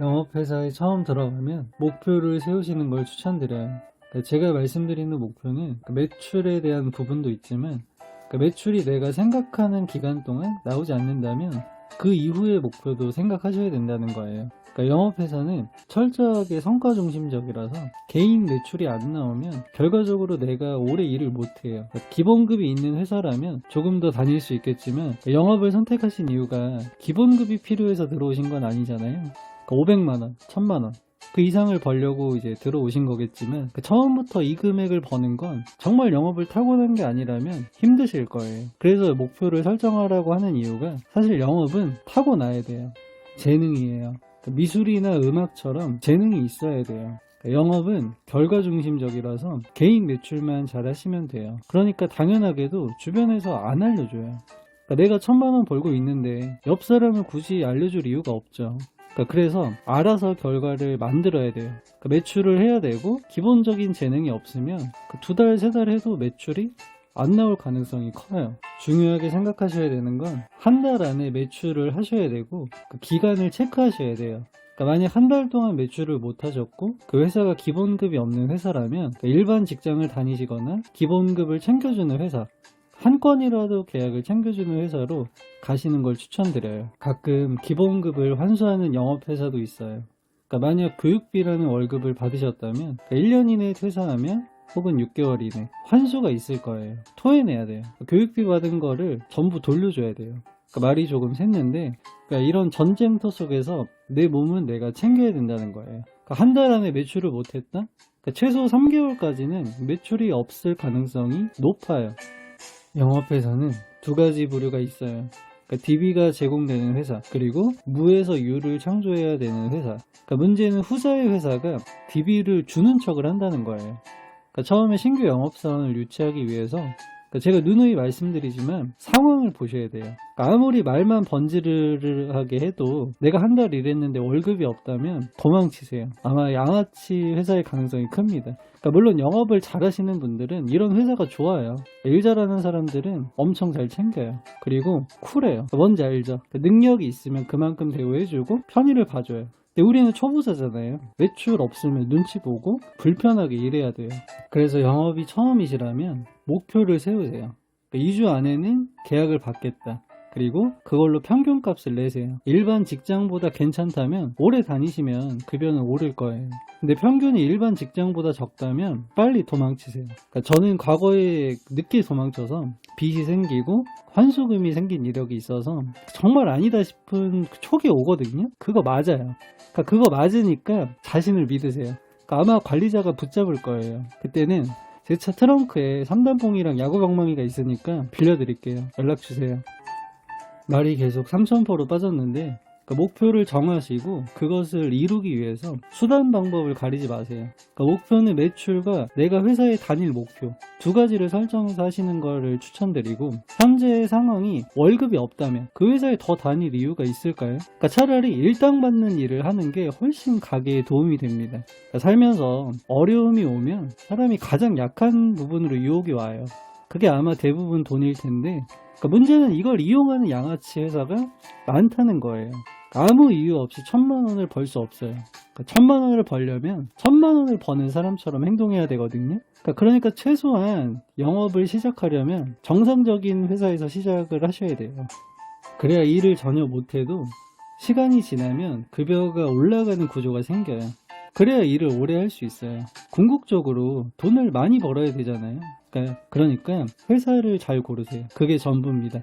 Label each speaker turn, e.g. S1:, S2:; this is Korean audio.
S1: 영업회사에 처음 들어가면 목표를 세우시는 걸 추천드려요. 그러니까 제가 말씀드리는 목표는 그 매출에 대한 부분도 있지만 그 매출이 내가 생각하는 기간 동안 나오지 않는다면 그 이후의 목표도 생각하셔야 된다는 거예요. 그러니까 영업회사는 철저하게 성과 중심적이라서 개인 매출이 안 나오면 결과적으로 내가 오래 일을 못해요. 그러니까 기본급이 있는 회사라면 조금 더 다닐 수 있겠지만 영업을 선택하신 이유가 기본급이 필요해서 들어오신 건 아니잖아요. 500만 원, 1000만 원. 그 이상을 벌려고 이제 들어오신 거겠지만 그 처음부터 이 금액을 버는 건 정말 영업을 타고난 게 아니라면 힘드실 거예요. 그래서 목표를 설정하라고 하는 이유가 사실 영업은 타고나야 돼요. 재능이에요. 그 미술이나 음악처럼 재능이 있어야 돼요. 그러니까 영업은 결과 중심적이라서 개인 매출만 잘 하시면 돼요. 그러니까 당연하게도 주변에서 안 알려줘요. 그러니까 내가 천만 원 벌고 있는데 옆 사람을 굳이 알려줄 이유가 없죠. 그러니까 그래서 알아서 결과를 만들어야 돼요. 그러니까 매출을 해야 되고 기본적인 재능이 없으면 그 두 달, 세 달 해도 매출이 안 나올 가능성이 커요. 중요하게 생각하셔야 되는 건 한 달 안에 매출을 하셔야 되고 그 기간을 체크하셔야 돼요. 그러니까 만약 한 달 동안 매출을 못 하셨고 그 회사가 기본급이 없는 회사라면 그러니까 일반 직장을 다니시거나 기본급을 챙겨주는 회사 한 건이라도 계약을 챙겨주는 회사로 가시는 걸 추천드려요. 가끔 기본급을 환수하는 영업회사도 있어요. 그러니까 만약 교육비라는 월급을 받으셨다면 1년 이내에 퇴사하면 혹은 6개월 이내 환수가 있을 거예요. 토해내야 돼요. 교육비 받은 거를 전부 돌려줘야 돼요. 그러니까 말이 조금 샜는데 그러니까 이런 전쟁터 속에서 내 몸은 내가 챙겨야 된다는 거예요. 그러니까 한달 안에 매출을 못했다? 그러니까 최소 3개월까지는 매출이 없을 가능성이 높아요. 영업회사는 두 가지 부류가 있어요. 그러니까 DB가 제공되는 회사, 그리고 무에서 유를 창조해야 되는 회사. 그러니까 문제는 후자의 회사가 DB를 주는 척을 한다는 거예요. 그러니까 처음에 신규 영업사원을 유치하기 위해서 그러니까 제가 누누이 말씀드리지만 상황을 보셔야 돼요. 그러니까 아무리 말만 번지르르하게 해도 내가 한 달 일했는데 월급이 없다면 도망치세요. 아마 양아치 회사의 가능성이 큽니다. 그러니까 물론 영업을 잘하시는 분들은 이런 회사가 좋아요. 일 잘하는 사람들은 엄청 잘 챙겨요. 그리고 쿨해요. 뭔지 알죠? 그러니까 능력이 있으면 그만큼 대우해주고 편의를 봐줘요. 근데 우리는 초보자잖아요. 매출 없으면 눈치 보고 불편하게 일해야 돼요. 그래서 영업이 처음이시라면 목표를 세우세요. 2주 안에는 계약을 받겠다. 그리고 그걸로 평균값을 내세요. 일반 직장보다 괜찮다면 오래 다니시면 급여는 오를 거예요. 근데 평균이 일반 직장보다 적다면 빨리 도망치세요. 그러니까 저는 과거에 늦게 도망쳐서 빚이 생기고 환수금이 생긴 이력이 있어서 정말 아니다 싶은 촉이 오거든요. 그거 맞아요. 그러니까 그거 맞으니까 자신을 믿으세요. 그러니까 아마 관리자가 붙잡을 거예요. 그때는 제 차 트렁크에 3단봉이랑 야구방망이가 있으니까 빌려드릴게요. 연락 주세요. 말이 계속 3,000%로 빠졌는데 그러니까 목표를 정하시고 그것을 이루기 위해서 수단 방법을 가리지 마세요. 그러니까 목표는 매출과 내가 회사에 다닐 목표 두 가지를 설정해서 하시는 거를 추천드리고 현재의 상황이 월급이 없다면 그 회사에 더 다닐 이유가 있을까요? 그러니까 차라리 일당 받는 일을 하는 게 훨씬 가게에 도움이 됩니다. 그러니까 살면서 어려움이 오면 사람이 가장 약한 부분으로 유혹이 와요. 그게 아마 대부분 돈일 텐데 그러니까 문제는 이걸 이용하는 양아치 회사가 많다는 거예요. 아무 이유 없이 천만 원을 벌 수 없어요. 그러니까 천만 원을 벌려면 천만 원을 버는 사람처럼 행동해야 되거든요. 그러니까, 그러니까 최소한 영업을 시작하려면 정상적인 회사에서 시작을 하셔야 돼요. 그래야 일을 전혀 못해도 시간이 지나면 급여가 올라가는 구조가 생겨요. 그래야 일을 오래 할 수 있어요. 궁극적으로 돈을 많이 벌어야 되잖아요. 그러니까, 회사를 잘 고르세요. 그게 전부입니다.